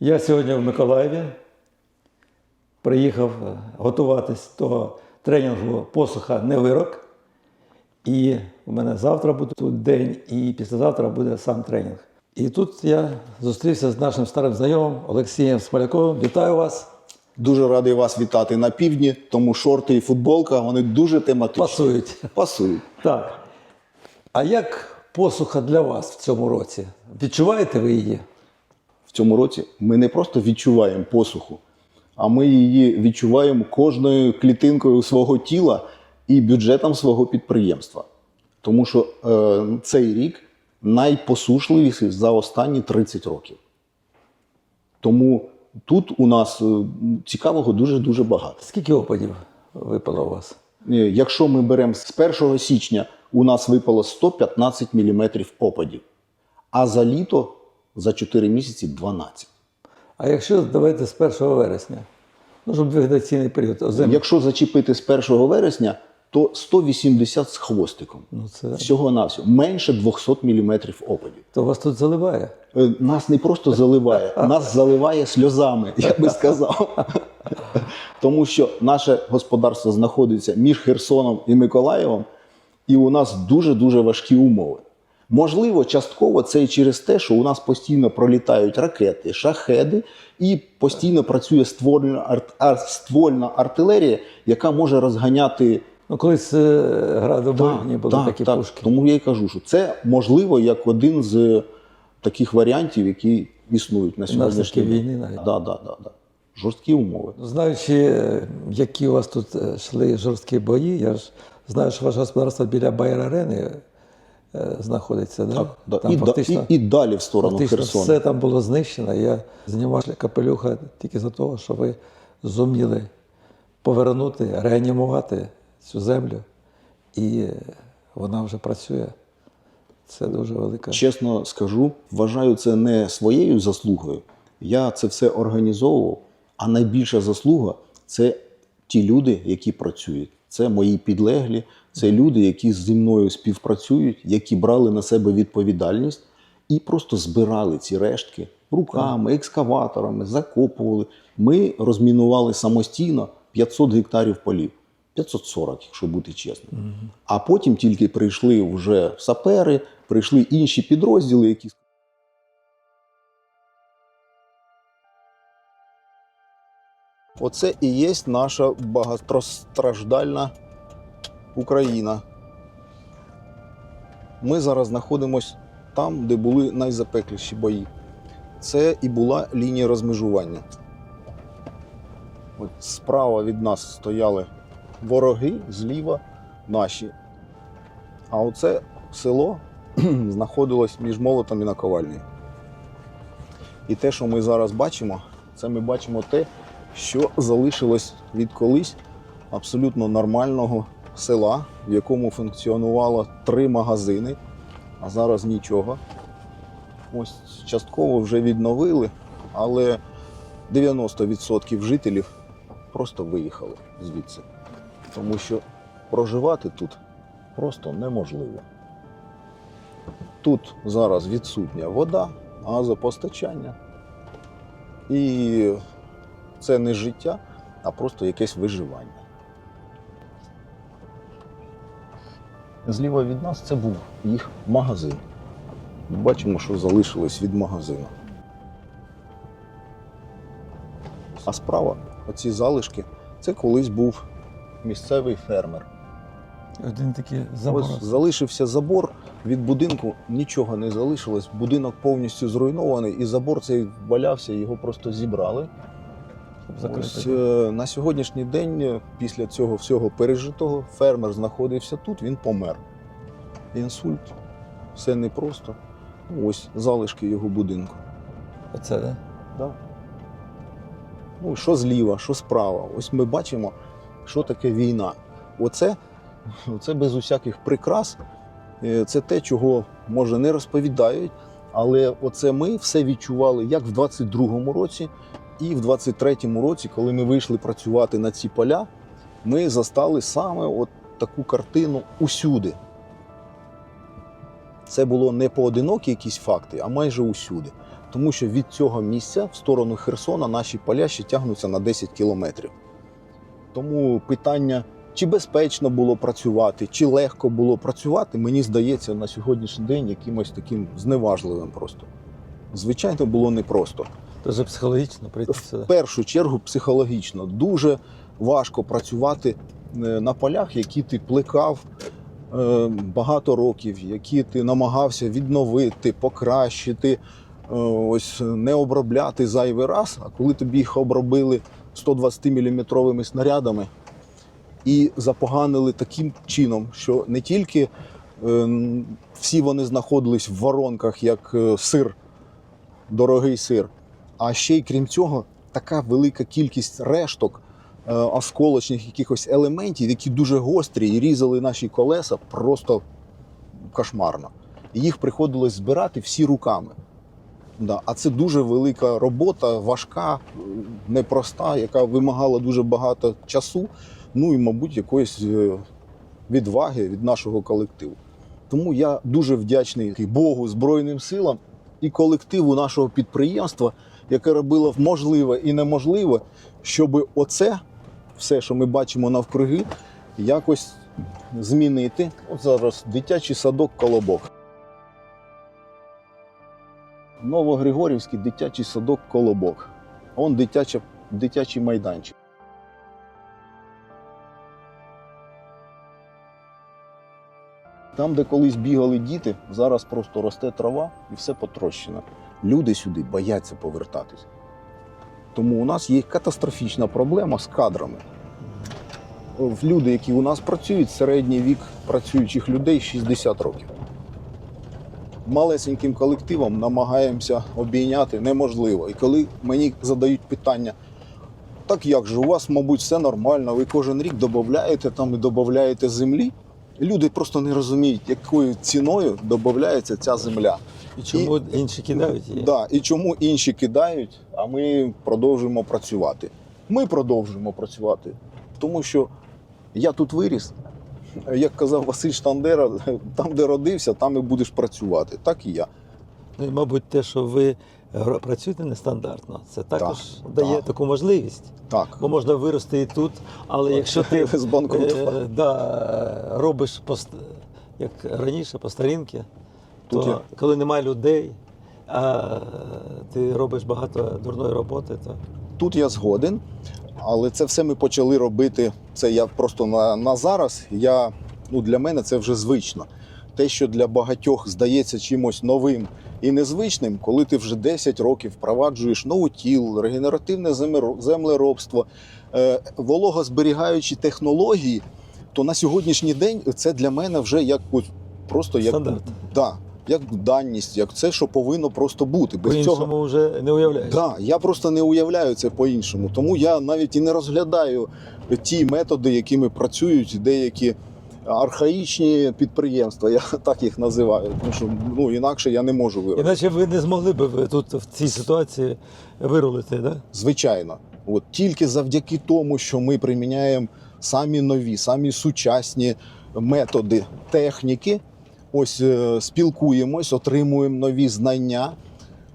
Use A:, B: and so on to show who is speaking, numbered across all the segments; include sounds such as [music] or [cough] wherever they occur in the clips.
A: Я сьогодні в Миколаєві приїхав е, готуватись до тренінгу посуха не вирок. І у мене завтра буде тут день, і післязавтра буде сам тренінг. І тут я зустрівся з нашим старим знайомим Олексієм Смоляковим. Вітаю вас!
B: Дуже радий вас вітати на півдні, тому шорти і футболка вони дуже тематичні.
A: Пасують.
B: Пасують.
A: Так. А як посуха для вас в цьому році? Відчуваєте ви її?
B: Цьому році ми не просто відчуваємо посуху, а ми її відчуваємо кожною клітинкою свого тіла і бюджетом свого підприємства. Тому що е, цей рік найпосушливіший за останні 30 років. Тому тут у нас е, цікавого дуже-дуже багато.
A: Скільки опадів випало у вас?
B: Е, Якщо ми беремо з 1 січня, у нас випало 115 мм опадів, а за літо за 4 місяці 12.
A: А якщо давайте з 1 вересня, ну щоб вегетаційний період озимий,
B: Якщо зачепити з 1 вересня, то 180 з хвостиком.
A: ну це
B: Всього навсього менше 200 мм опадів.
A: то вас тут заливає.
B: Е, Нас не просто заливає, [laughs] нас заливає сльозами, я би сказав. [laughs] Тому що наше господарство знаходиться між Херсоном і Миколаєвом, і у нас дуже-дуже важкі умови. Можливо, частково це і через те, що у нас постійно пролітають ракети, шахеди, і постійно працює ствольна, арт, ар- ствольна артилерія, яка може розганяти
A: Ну колись е, градобойні були такі пушки.
B: тому я і кажу, що це можливо як один з таких варіантів, які існують на сьогоднішній день.
A: війни навіть.
B: Да, да, да, да. Жорсткі умови.
A: Знаючи, е, які у вас тут е, йшли жорсткі бої, я ж знаю, що ваше господарство біля Байрарени е, знаходиться. Да?
B: Так, да.
A: Там
B: і,
A: фактично,
B: і, і далі в сторону
A: фактично
B: Херсона.
A: все там було знищено. Я знімав капелюха тільки за того, що ви зуміли повернути, реанімувати цю землю, і е, вона вже працює. Це дуже велика.
B: Чесно скажу, вважаю це не своєю заслугою. Я це все організовував, а найбільша заслуга це ті люди, які працюють. Це мої підлеглі, це люди, які зі мною співпрацюють, які брали на себе відповідальність і просто збирали ці рештки руками, екскаваторами, закопували. Ми розмінували самостійно 500 гектарів полів. 540, якщо бути чесним. А потім тільки прийшли вже сапери, прийшли інші підрозділи, які Оце і є наша багатостраждальна Україна. Ми зараз знаходимося там, де були найзапекліші бої. Це і була лінія розмежування. От справа від нас стояли вороги, зліва наші. А оце село [clears throat] знаходилось між молотом і наковальнею. І те, що ми зараз бачимо, це ми бачимо те, що залишилось від колись абсолютно нормального села, в якому функціонувало три магазини, а зараз нічого. Ось частково вже відновили, але 90% жителів просто виїхали звідси. Тому що проживати тут просто неможливо. Тут зараз відсутня вода, газопостачання. І це не життя, а просто якесь виживання. Зліва від нас це був їх магазин. Ми бачимо, що залишилось від магазину. А справа, оці залишки, це колись був місцевий фермер.
A: Один такий
B: Ось залишився забор, від будинку нічого не залишилось. Будинок повністю зруйнований, і забор цей валявся, його просто зібрали.
A: Щоб закрити.
B: Ось е, на сьогоднішній день, е, після цього всього пережитого, фермер знаходився тут, він помер. Інсульт, все непросто. Ось залишки його будинку.
A: Оце, да?
B: Да. Ну, що зліва, що справа. Ось ми бачимо, що таке війна. Оце, оце без усяких прикрас. Е, Це те, чого може не розповідають. Але оце ми все відчували як в 22-му році, і в 23-му році, коли ми вийшли працювати на ці поля, ми застали саме от таку картину усюди. Це було не поодинокі якісь факти, а майже усюди. тому що від цього місця в сторону Херсона наші поля ще тягнуться на 10 кілометрів. Тому питання, чи безпечно було працювати, чи легко було працювати, мені здається, на сьогоднішній день якимось таким зневажливим просто. Звичайно, було непросто.
A: Дуже психологічно прийти сюди.
B: В першу чергу психологічно дуже важко працювати е, на полях, які ти плекав е, багато років, які ти намагався відновити, покращити, е, ось не обробляти зайвий раз. А коли тобі їх обробили 120-мм снарядами і запоганили таким чином, що не тільки всі вони знаходились в воронках, як сир, дорогий сир, а ще й крім цього, така велика кількість решток е, осколочних якихось елементів, які дуже гострі і різали наші колеса просто кошмарно. Їх приходилось збирати всі руками. Да. А це дуже велика робота, важка, е, непроста, яка вимагала дуже багато часу, ну і, мабуть, якоїсь е, відваги від нашого колективу. Тому я дуже вдячний Богу, Збройним силам і колективу нашого підприємства, яке робило можливе і неможливе, щоб оце все, що ми бачимо навкруги, якось змінити. От зараз дитячий садок Колобок. Новогригорівський дитячий садок Колобок. Он дитяча, дитячий майданчик. Там, де колись бігали діти, зараз просто росте трава і все потрощено. Люди сюди бояться повертатись. Тому у нас є катастрофічна проблема з кадрами. В Люди, які у нас працюють, середній вік працюючих людей 60 років. Малесеньким колективом намагаємося обійняти неможливо. І коли мені задають питання, так як же, у вас, мабуть, все нормально, ви кожен рік додаєте там і додаєте землі. Люди просто не розуміють, якою ціною додається ця земля.
A: І чому інші кидають її?
B: Да, і чому інші кидають, а ми продовжуємо працювати. Ми продовжуємо працювати, тому що я тут виріс. Як казав Василь Штандера, [laughs] там, де родився, там і будеш працювати. Так і я.
A: Ну і, мабуть, те, що ви працюєте нестандартно, це також
B: Так,
A: дає
B: так.
A: таку можливість.
B: Так,
A: Бо можна вирости і тут, але якщо ти [laughs]
B: Збанкрутувати.
A: е, да, робиш по, ст- як раніше по старінки,
B: Тут
A: то
B: я-
A: коли немає людей, а ти робиш багато дурної роботи, то
B: тут я згоден, але це все ми почали робити. Це я просто на, на зараз. Я, ну, для мене це вже звично. Те, що для багатьох здається чимось новим і незвичним, коли ти вже 10 років впроваджуєш ноутіл, регенеративне землеробство, е, вологозберігаючі технології, то на сьогоднішній день це для мене вже як просто як,
A: стандарт.
B: да, як даність, як це, що повинно просто бути. Без
A: По-іншому
B: цього
A: вже не уявляєш.
B: Да, я просто не уявляю це по-іншому. Тому я навіть і не розглядаю ті методи, якими працюють деякі архаїчні підприємства. Я [laughs] так їх називаю. Тому що ну інакше я не можу виробити.
A: Іначе ви не змогли б тут в цій ситуації вирулити, да?
B: Звичайно, от тільки завдяки тому, що ми приміняємо самі нові, самі сучасні методи техніки. Ось е, спілкуємось, отримуємо нові знання.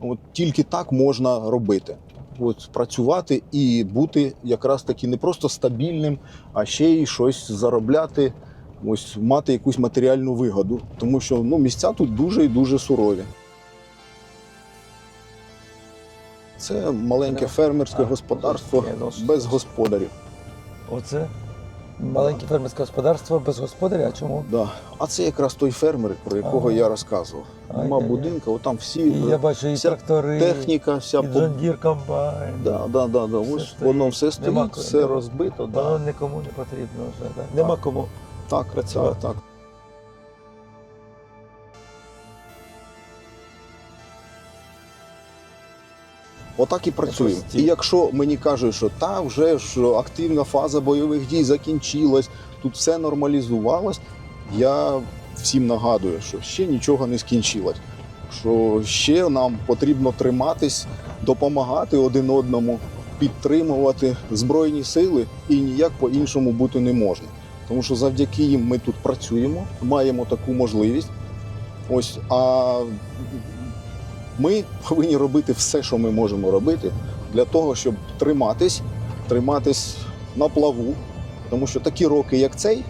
B: От тільки так можна робити. От працювати і бути якраз таки не просто стабільним, а ще й щось заробляти, ось мати якусь матеріальну вигоду. Тому що ну, місця тут дуже і дуже сурові. Це маленьке фермерське господарство без господарів.
A: Оце маленьке фермерське господарство без господаря. А чому?
B: Да. А це якраз той фермер, про якого
A: Ага.
B: я розказував. Нема
A: Ай-яй-яй.
B: будинка, отам всі
A: І я бачу і
B: вся
A: трактори,
B: техніка, вся
A: і. Джондір комбайн.
B: да, да, да, да.
A: Все
B: Ось воно все стоїть,
A: Нема
B: все розбито.
A: Воно
B: Да.
A: нікому не потрібно вже. Да? Нема кому.
B: Так,
A: працювати.
B: так, Отак і працюємо. І якщо мені кажуть, що та вже ж активна фаза бойових дій закінчилась, тут все нормалізувалось, я всім нагадую, що ще нічого не скінчилось. Що ще нам потрібно триматись, допомагати один одному, підтримувати збройні сили і ніяк по-іншому бути не можна. Тому що завдяки їм ми тут працюємо, маємо таку можливість. Ось, а Ми повинні робити все, що ми можемо робити, для того, щоб триматись, триматись на плаву. Тому що такі роки, як цей,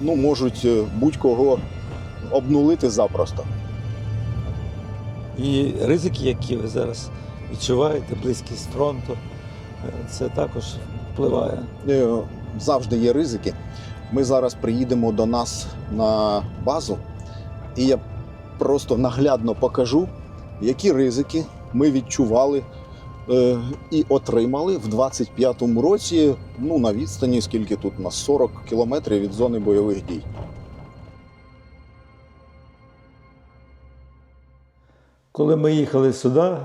B: ну, можуть е, будь-кого обнулити запросто.
A: І ризики, які ви зараз відчуваєте, близькість фронту, е, це також впливає.
B: Е, Завжди є ризики. Ми зараз приїдемо до нас на базу, і я просто наглядно покажу, які ризики ми відчували е, і отримали в 25-му році, ну на відстані, скільки тут у нас 40 кілометрів від зони бойових дій.
A: Коли ми їхали сюди,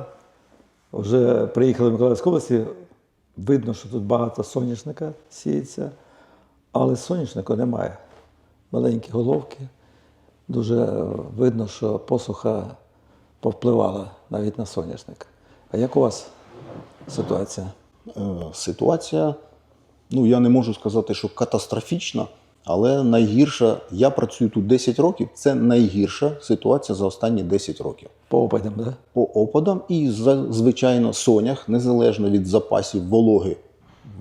A: вже приїхали в Миколаївську області, видно, що тут багато соняшника сіється, але соняшника немає. Маленькі головки. Дуже видно, що посуха повпливала навіть на соняшник. А як у вас ситуація?
B: Е, Ситуація, ну я не можу сказати, що катастрофічна, але найгірша. Я працюю тут 10 років. Це найгірша ситуація за останні 10 років.
A: По опадам, да?
B: по опадам, і звичайно, сонях, незалежно від запасів вологи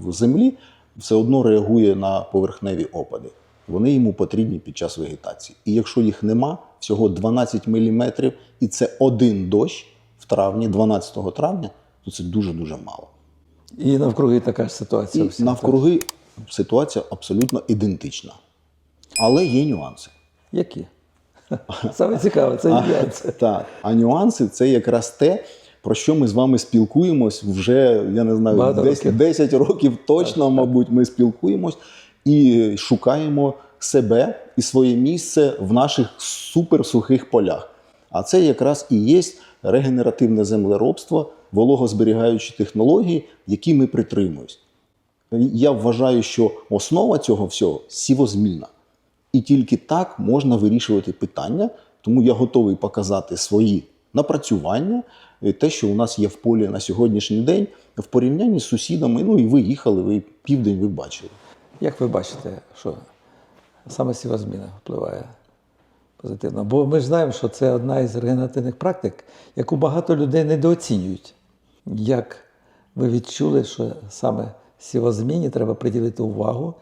B: в землі, все одно реагує на поверхневі опади. Вони йому потрібні під час вегетації. І якщо їх нема, всього 12 мм, і це один дощ в травні, 12 травня, то це дуже-дуже мало.
A: І навкруги така ж ситуація.
B: І навкруги ситуація абсолютно ідентична. Але є нюанси.
A: Які? [laughs] Саме цікаве, це нюанси. [laughs]
B: Так. А нюанси це якраз те, про що ми з вами спілкуємось вже, я не знаю,
A: Багато
B: 10,
A: років.
B: 10 років точно, мабуть, ми спілкуємось і шукаємо себе і своє місце в наших суперсухих полях. А це якраз і є регенеративне землеробство, вологозберігаючі технології, які ми притримуємось. Я вважаю, що основа цього всього сівозміна. І тільки так можна вирішувати питання, тому я готовий показати свої напрацювання, е, те, що у нас є в полі на сьогоднішній день, в порівнянні з сусідами. Ну і ви їхали, ви південь ви бачили.
A: Як ви бачите, що саме сівозміна впливає позитивно? Бо ми ж знаємо, що це одна із регенеративних практик, яку багато людей недооцінюють. Як ви відчули, що саме сівозміні треба приділити увагу?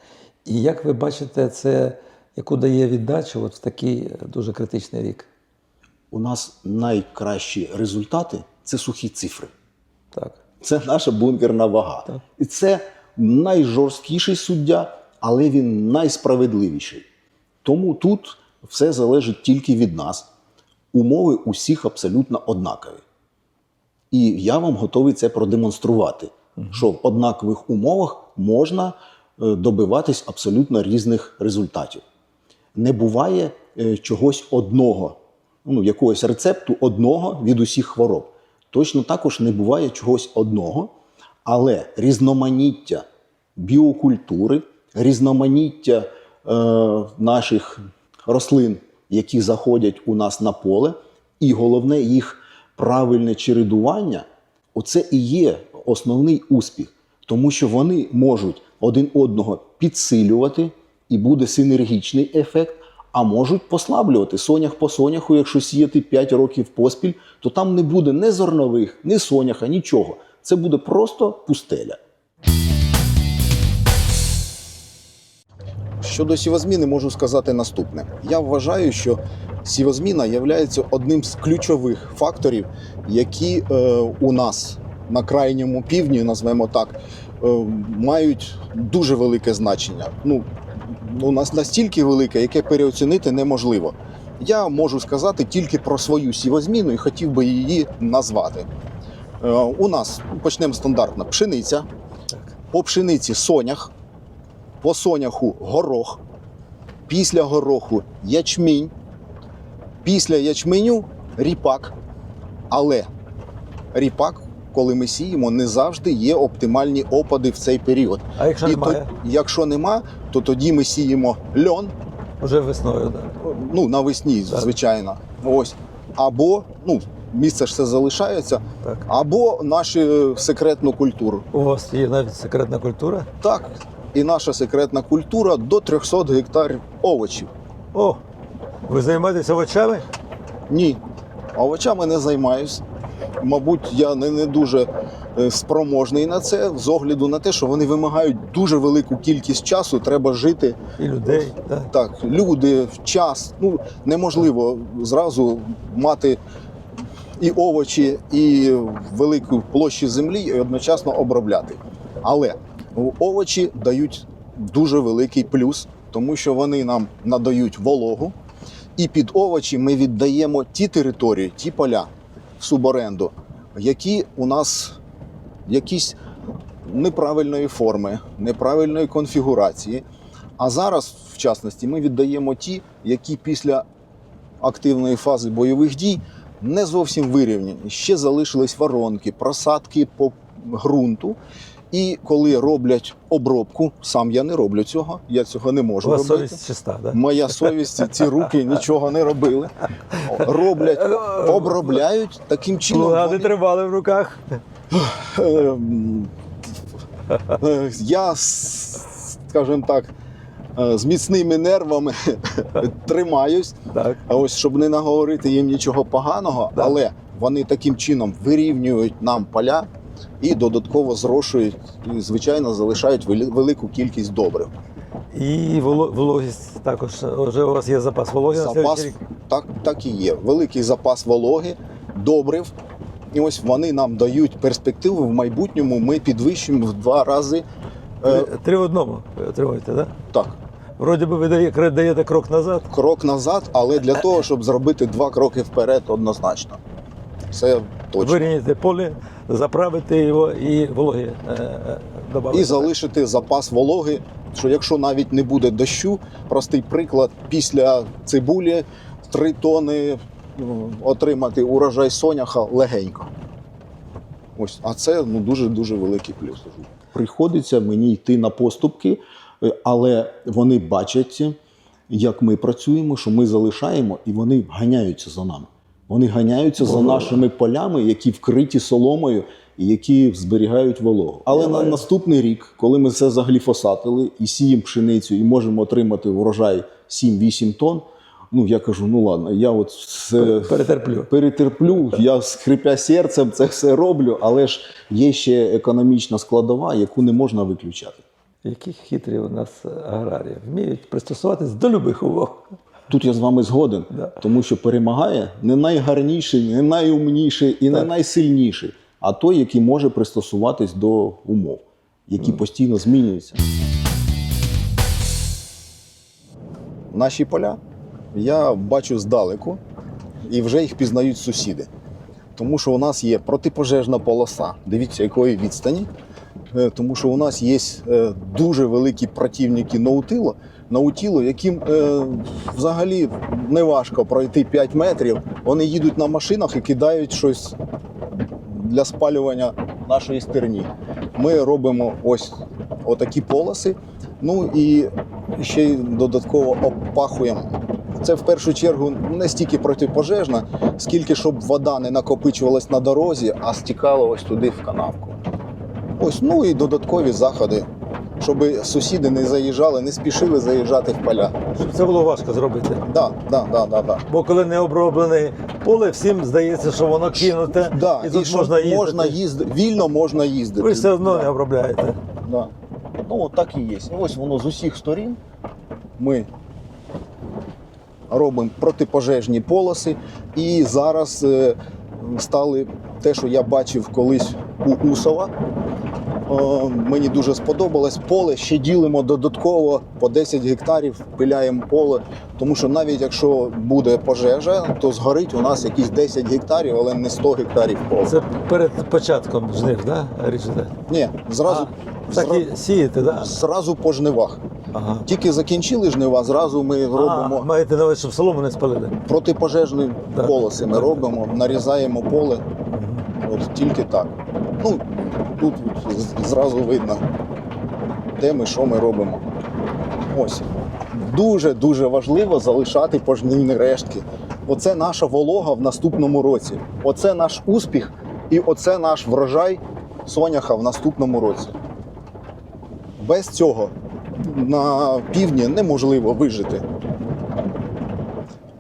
A: І як ви бачите це, яку дає віддачу от в такий дуже критичний рік?
B: У нас найкращі результати це сухі цифри.
A: Так.
B: Це наша бункерна вага.
A: Так.
B: І це найжорсткіший суддя, але він найсправедливіший. Тому тут все залежить тільки від нас. Умови усіх абсолютно однакові. І я вам готовий це продемонструвати, що в однакових умовах можна е, добиватись абсолютно різних результатів. Не буває е, чогось одного, ну, якогось рецепту одного від усіх хвороб. Точно також не буває чогось одного, але різноманіття біокультури, різноманіття е, наших рослин, які заходять у нас на поле, і головне їх правильне чередування оце і є основний успіх, тому що вони можуть один одного підсилювати, і буде синергічний ефект, а можуть послаблювати сонях по соняху, якщо сіяти 5 років поспіль, то там не буде ні зернових, ні соняха, нічого. Це буде просто пустеля. Щодо сівозміни можу сказати наступне. Я вважаю, що сівозміна є одним з ключових факторів, які е, у нас на крайньому півдні, назвемо так, е, мають дуже велике значення. Ну, у нас настільки велике, яке переоцінити неможливо. Я можу сказати тільки про свою сівозміну і хотів би її назвати. Е, у нас почнемо стандартно пшениця, по пшениці сонях, по соняху горох, після гороху ячмінь, після ячменю ріпак. Але ріпак, коли ми сіємо, не завжди є оптимальні опади в цей період.
A: А якщо
B: І
A: немає,
B: то, якщо нема, то тоді ми сіємо льон,
A: вже весною. Да.
B: ну навесні,
A: Так.
B: звичайно. Ось. Або ну, місце ж все залишається,
A: Так.
B: або нашу е, секретну культуру.
A: У вас є навіть секретна культура.
B: Так, і наша секретна культура до 300 гектарів овочів.
A: О, ви займаєтесь овочами?
B: Ні, овочами не займаюсь. мабуть, я не, не дуже е, спроможний на це, з огляду на те, що вони вимагають дуже велику кількість часу. Треба жити
A: І людей. Да.
B: так, люди, час. Ну неможливо зразу мати і овочі, і велику площі землі, і одночасно обробляти. Але овочі дають дуже великий плюс, тому що вони нам надають вологу. І під овочі ми віддаємо ті території, ті поля в суборенду, які у нас якісь неправильної форми, неправильної конфігурації. А зараз, в частності, ми віддаємо ті, які після активної фази бойових дій не зовсім вирівняні. Ще залишились воронки, просадки по ґрунту. І коли роблять обробку, сам я не роблю цього, я цього не можу робити.
A: совість чиста, да?
B: Моя совість, ці руки нічого не робили. Роблять, обробляють таким чином.
A: Не
B: вони-
A: тримали в руках.
B: Ем, Я, скажімо так, е, з міцними нервами [laughs] тримаюсь,
A: Так.
B: а ось щоб не наговорити їм нічого поганого,
A: Так.
B: але вони таким чином вирівнюють нам поля і додатково зрошують, і, звичайно, залишають велику кількість добрив.
A: І воло- вологість також. Вже у вас є запас вологи
B: Запас так, так і є. Великий запас вологи, добрив. І ось вони нам дають перспективу в майбутньому. Ми підвищуємо в два рази.
A: Три,
B: Е,
A: в одному отримуєте, так?
B: так,
A: Вроді би ви дає- даєте крок назад.
B: крок назад, але для того, щоб зробити два кроки вперед, однозначно. Це точно.
A: Вирівняти поле, заправити його і вологи е, е, додати.
B: І залишити запас вологи. Що якщо навіть не буде дощу, простий приклад, після цибулі 3 тони ну, отримати урожай соняха легенько. Ось, а це ну, дуже дуже великий плюс. Приходиться мені йти на поступки, е, але вони бачать, як ми працюємо, що ми залишаємо, і вони ганяються за нами. Вони ганяються за нашими полями, які вкриті соломою і які зберігають вологу. Але на
A: Ой.
B: наступний рік, коли ми все загліфосатили і сіємо пшеницю, і можемо отримати врожай 7-8 тонн. Ну я кажу, ну ладно, я от все
A: Перетерплю.
B: перетерплю, я з хрипя серцем це все роблю, але ж є ще економічна складова, яку не можна виключати.
A: Які хитрі у нас аграрії. Вміють пристосуватись до любих умов.
B: Тут я з вами згоден,
A: Да.
B: тому що перемагає не найгарніший, не найумніший і не найсильніший, а той, який може пристосуватись до умов, які постійно змінюються. Наші поля я бачу здалеку, і вже їх пізнають сусіди. Тому що у нас є протипожежна полоса. Дивіться, якої відстані. Е, Тому що у нас є е, дуже великі противники наутило, наутіло, яким е, взагалі не важко пройти 5 метрів. Вони їдуть на машинах і кидають щось для спалювання нашої стерні. Ми робимо ось отакі полоси. Ну і ще й додатково обпахуємо. Це в першу чергу не стільки протипожежна, скільки щоб вода не накопичувалась на дорозі, а стікала ось туди в канавку. Ось, ну і додаткові заходи, щоб сусіди не заїжджали, не спішили заїжджати в поля.
A: Щоб це було важко зробити.
B: Да, да, да, да, да.
A: Бо коли не оброблене поле, всім здається, що воно кинуте,
B: Да,
A: і тут
B: щоб
A: можна їздити.
B: можна їздити, вільно можна їздити.
A: Ви все одно
B: Да.
A: не обробляєте.
B: Да. Ну, от так і є. І ось воно з усіх сторін ми робимо протипожежні полоси. І зараз е, стали те, що я бачив колись у Усова. Мені дуже сподобалось поле. Ще ділимо додатково по 10 гектарів, пиляємо поле. Тому що навіть якщо буде пожежа, то згорить у нас якісь 10 гектарів, але не 100 гектарів поля.
A: Це перед початком жнив, да? ріжете?
B: Ні, зразу,
A: А, так і сієте, да?
B: зразу по жнивах.
A: Ага.
B: Тільки закінчили жнива, зразу ми
A: А,
B: робимо
A: маєте на увазі, щоб солому не спалили.
B: протипожежні полоси. Ми робимо, нарізаємо поле. От тільки так. Ну, тут зразу видно, де ми, що ми робимо. Ось. Дуже-дуже важливо залишати пожнивні рештки. Оце наша волога в наступному році. Оце наш успіх і оце наш врожай соняха в наступному році. Без цього на півдні неможливо вижити.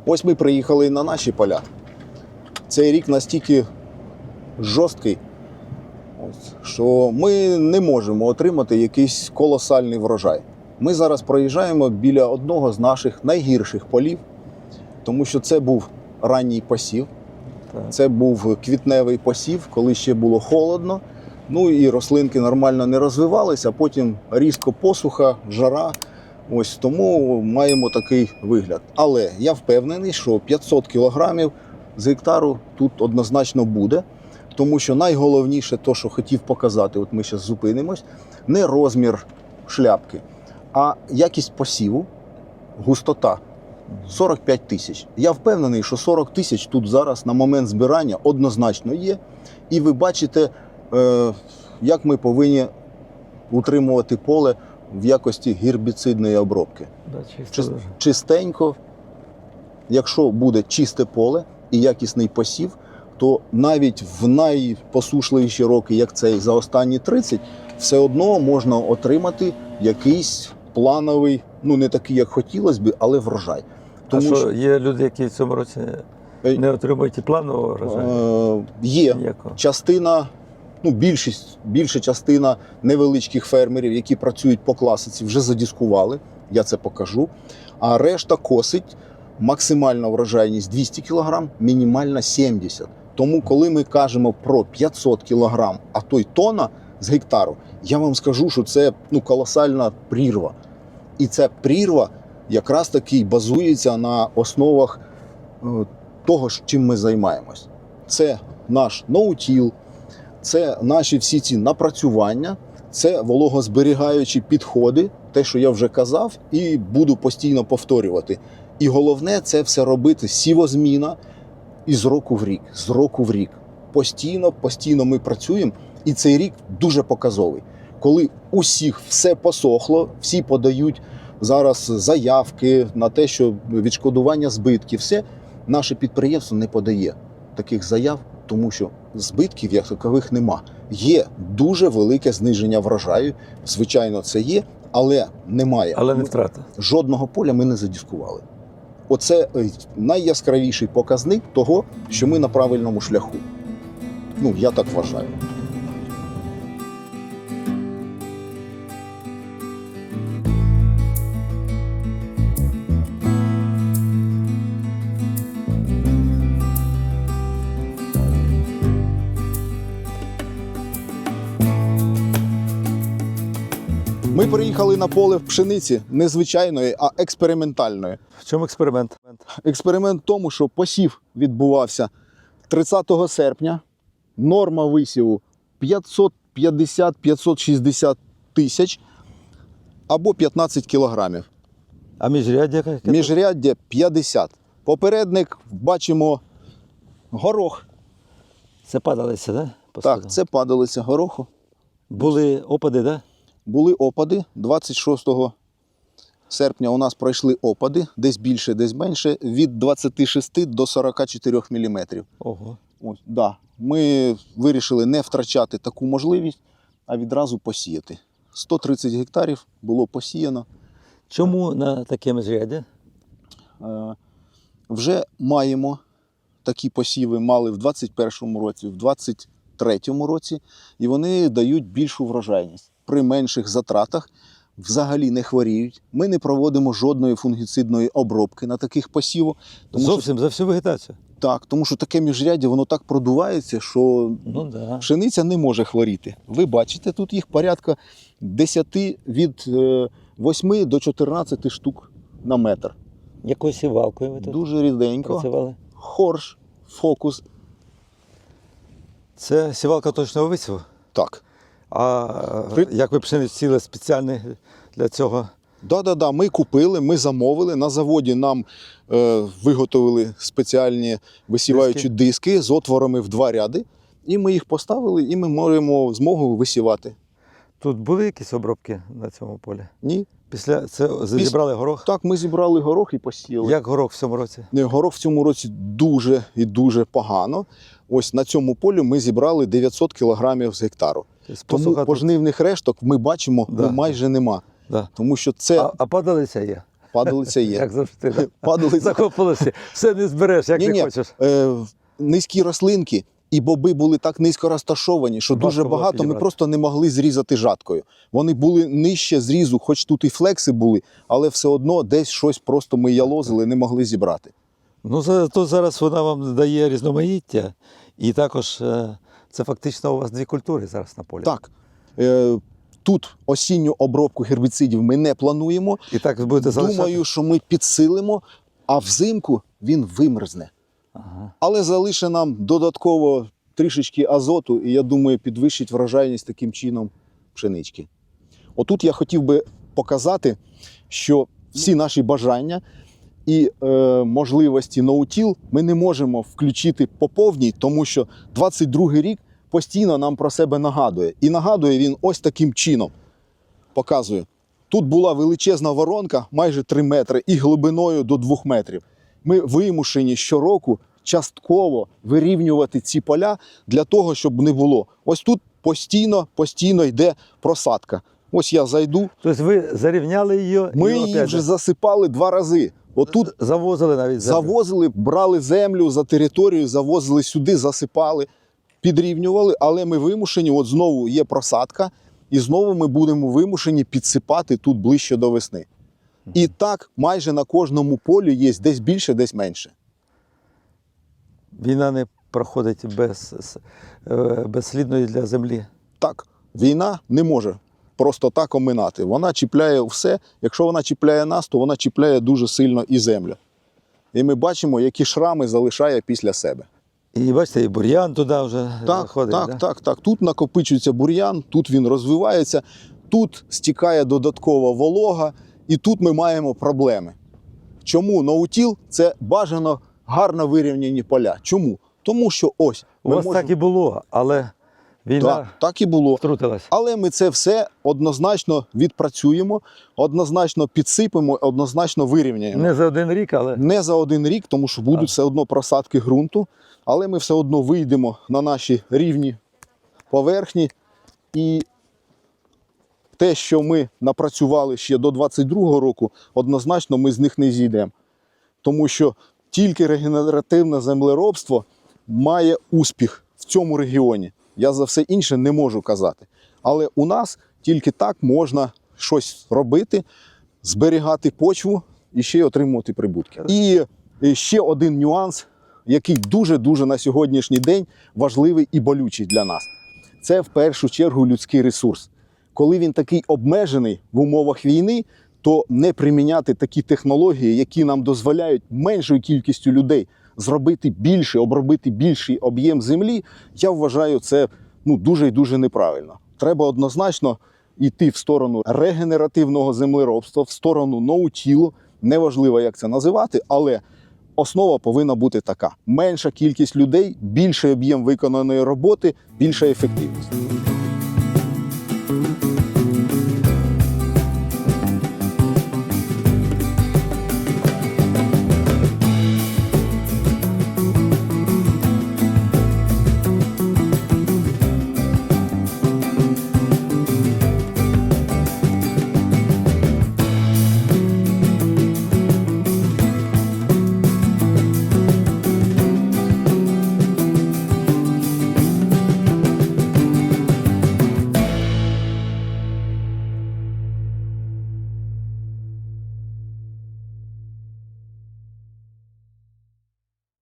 B: Ось ми приїхали на наші поля. Цей рік настільки жорсткий, що ми не можемо отримати якийсь колосальний врожай. Ми зараз проїжджаємо біля одного з наших найгірших полів, тому що це був ранній посів.
A: Так.
B: Це був квітневий посів, коли ще було холодно. Ну і рослинки нормально не розвивалися, а потім різко посуха, жара. Ось тому маємо такий вигляд. Але я впевнений, що 500 кілограмів з гектару тут однозначно буде. Тому що найголовніше, то, що хотів показати, от ми зараз зупинимось, не розмір шляпки, а якість посіву, густота. 45 тисяч. Я впевнений, що 40 тисяч тут зараз на момент збирання однозначно є. І ви бачите, е, як ми повинні утримувати поле в якості гербіцидної обробки.
A: Да, чисто
B: Чистенько, якщо буде чисте поле і якісний посів, то навіть в найпосушливіші роки, як цей за останні 30, все одно можна отримати якийсь плановий, ну не такий, як хотілося б, але врожай.
A: а що, є люди, які в цьому році не отримують і планового врожаю?
B: Е, є
A: Ніякого.
B: частина, ну більшість, більша частина невеличких фермерів, які працюють по класиці, вже задіскували. Я це покажу. А решта косить максимальна врожайність 200 кг, мінімальна 70. Тому, коли ми кажемо про 500 кг, а то й тонна з гектару, я вам скажу, що це ну, колосальна прірва. І ця прірва якраз таки базується на основах е, того, чим ми займаємось. Це наш ноутіл, це наші всі ці напрацювання, це вологозберігаючі підходи, те, що я вже казав, і буду постійно повторювати. І головне це все робити сівозміна і з року в рік, з року в рік. Постійно, постійно ми працюємо, і цей рік дуже показовий. Коли усіх все посохло, всі подають зараз заявки на те, що відшкодування збитків, все наше підприємство не подає таких заяв, тому що збитків як такових нема. Є дуже велике зниження врожаю. Звичайно, це є, але немає.
A: Але не втрата.
B: Жодного поля ми не задіскували. Оце е, найяскравіший показник того, що ми на правильному шляху. Ну, я так вважаю. Ми приїхали на поле в пшениці не звичайної, а експериментальної.
A: В чому експеримент?
B: Експеримент в тому, що посів відбувався 30 серпня. Норма висіву 550-560 тисяч або 15 кілограмів.
A: А міжряддя?
B: Міжряддя 50. Попередник бачимо горох.
A: Це падалися, да? по
B: Так, це падалиця гороху.
A: Були опади, да?
B: Були опади 26 серпня. У нас пройшли опади, десь більше, десь менше, від 26 до 44 мм.
A: Ого.
B: Ось, да. Ми вирішили не втрачати таку можливість, а відразу посіяти. 130 гектарів було посіяно.
A: Чому на таке міжряддя?
B: Е, Вже маємо такі посіви, мали в 21-му році, в 23-му році, і вони дають більшу врожайність. При менших затратах взагалі не хворіють. Ми не проводимо жодної фунгіцидної обробки на таких посівах. Тому що,
A: Зовсім за всю вегетацію.
B: так, тому що таке міжряддя воно так продувається, що
A: Ну да.
B: Пшениця не може хворіти. Ви бачите, тут їх порядка 10 від е, 8 до 14 штук на метр.
A: Якою сівалкою ви тут
B: Дуже ріденько.
A: працювали?
B: Хорш, фокус.
A: Це сівалка точного висіву.
B: Так.
A: А як ви пшеницю сіли спеціальний для цього?
B: Да-да-да, ми купили, ми замовили. На заводі нам е, виготовили спеціальні висіваючі диски. з отворами в два ряди. І ми їх поставили, і ми маємо змогу висівати.
A: Тут були якісь обробки на цьому полі?
B: Ні.
A: Після це зібрали горох.
B: Так, ми зібрали горох і посіяли.
A: Як горох в цьому році?
B: Не, Горох в цьому році дуже і дуже погано. Ось на цьому полі ми зібрали 900 кілограмів з гектару. Тому пожнивних решток ми бачимо
A: Да.
B: ну, майже нема.
A: Да.
B: Тому що це
A: А, а падалиця є.
B: падалиця є. [laughs]
A: Як завжди. да. [laughs]
B: Падалиця.
A: Закопалися. Все не збереш, як
B: Ні-ні.
A: ти хочеш.
B: Е, низькі рослинки І боби були так низько розташовані, що
A: Важко
B: дуже багато ми просто не могли зрізати жаткою. Вони були нижче зрізу, хоч тут і флекси були, але все одно десь щось просто ми ялозили, не могли зібрати.
A: Ну, тут зараз вона вам дає різноманіття, і також е, це фактично у вас дві культури зараз на полі.
B: Так, е, тут осінню обробку гербіцидів ми не плануємо.
A: І так будете залишати?
B: Думаю, що ми підсилимо, а взимку він вимерзне.
A: Ага.
B: Але залише нам додатково трішечки азоту, і я думаю, підвищить врожайність таким чином пшенички. Отут я хотів би показати, що всі наші бажання і е, можливості ноутіл ми не можемо включити по повній, тому що 22-й рік постійно нам про себе нагадує. І нагадує він ось таким чином. Показую. Тут була величезна воронка, майже 3 метри, і глибиною до 2 метрів. Ми вимушені щороку частково вирівнювати ці поля для того, щоб не було. Ось тут постійно, постійно йде просадка. Ось я зайду.
A: Тобто ви зарівняли її,
B: Ми
A: і
B: її
A: опять
B: вже засипали два рази. Отут
A: завозили навіть землю.
B: завозили, брали землю за територію, завозили сюди, засипали, підрівнювали, але ми вимушені, от знову є просадка, і знову ми будемо вимушені підсипати тут ближче до весни. І так майже на кожному полі є десь більше, десь менше.
A: Війна не проходить без, е, безслідної для землі.
B: Так, війна не може просто так оминати. Вона чіпляє все. Якщо вона чіпляє нас, то вона чіпляє дуже сильно і землю. І ми бачимо, які шрами залишає після себе.
A: І бачите, і бур'ян туди вже
B: Так,
A: заходить.
B: так,
A: да?
B: так, так. Тут накопичується бур'ян, тут він розвивається, тут стікає додаткова волога, і тут ми маємо проблеми. Чому ноутіл це бажано гарно вирівняні поля? Чому? Тому що ось
A: У вас
B: можемо-
A: так і було, але війна
B: так, так і було.
A: втрутилась.
B: Але ми це все однозначно відпрацюємо, однозначно підсипемо, однозначно вирівняємо.
A: Не за один рік, але
B: Не за один рік, тому що будуть
A: Так.
B: все одно просадки ґрунту, але ми все одно вийдемо на наші рівні поверхні. І те, що ми напрацювали ще до 22-го року, однозначно ми з них не зійдемо. Тому що тільки регенеративне землеробство має успіх в цьому регіоні. Я за все інше не можу казати. Але у нас тільки так можна щось робити, зберігати почву і ще й отримувати прибутки. І ще один нюанс, який дуже-дуже на сьогоднішній день важливий і болючий для нас. Це в першу чергу людський ресурс. Коли він такий обмежений в умовах війни, то не приміняти такі технології, які нам дозволяють меншою кількістю людей зробити більше, обробити більший об'єм землі, я вважаю це ну, дуже і дуже неправильно. Треба однозначно йти в сторону регенеративного землеробства, в сторону ноутілу. Неважливо, як це називати, але основа повинна бути така: менша кількість людей, більший об'єм виконаної роботи, більша ефективність.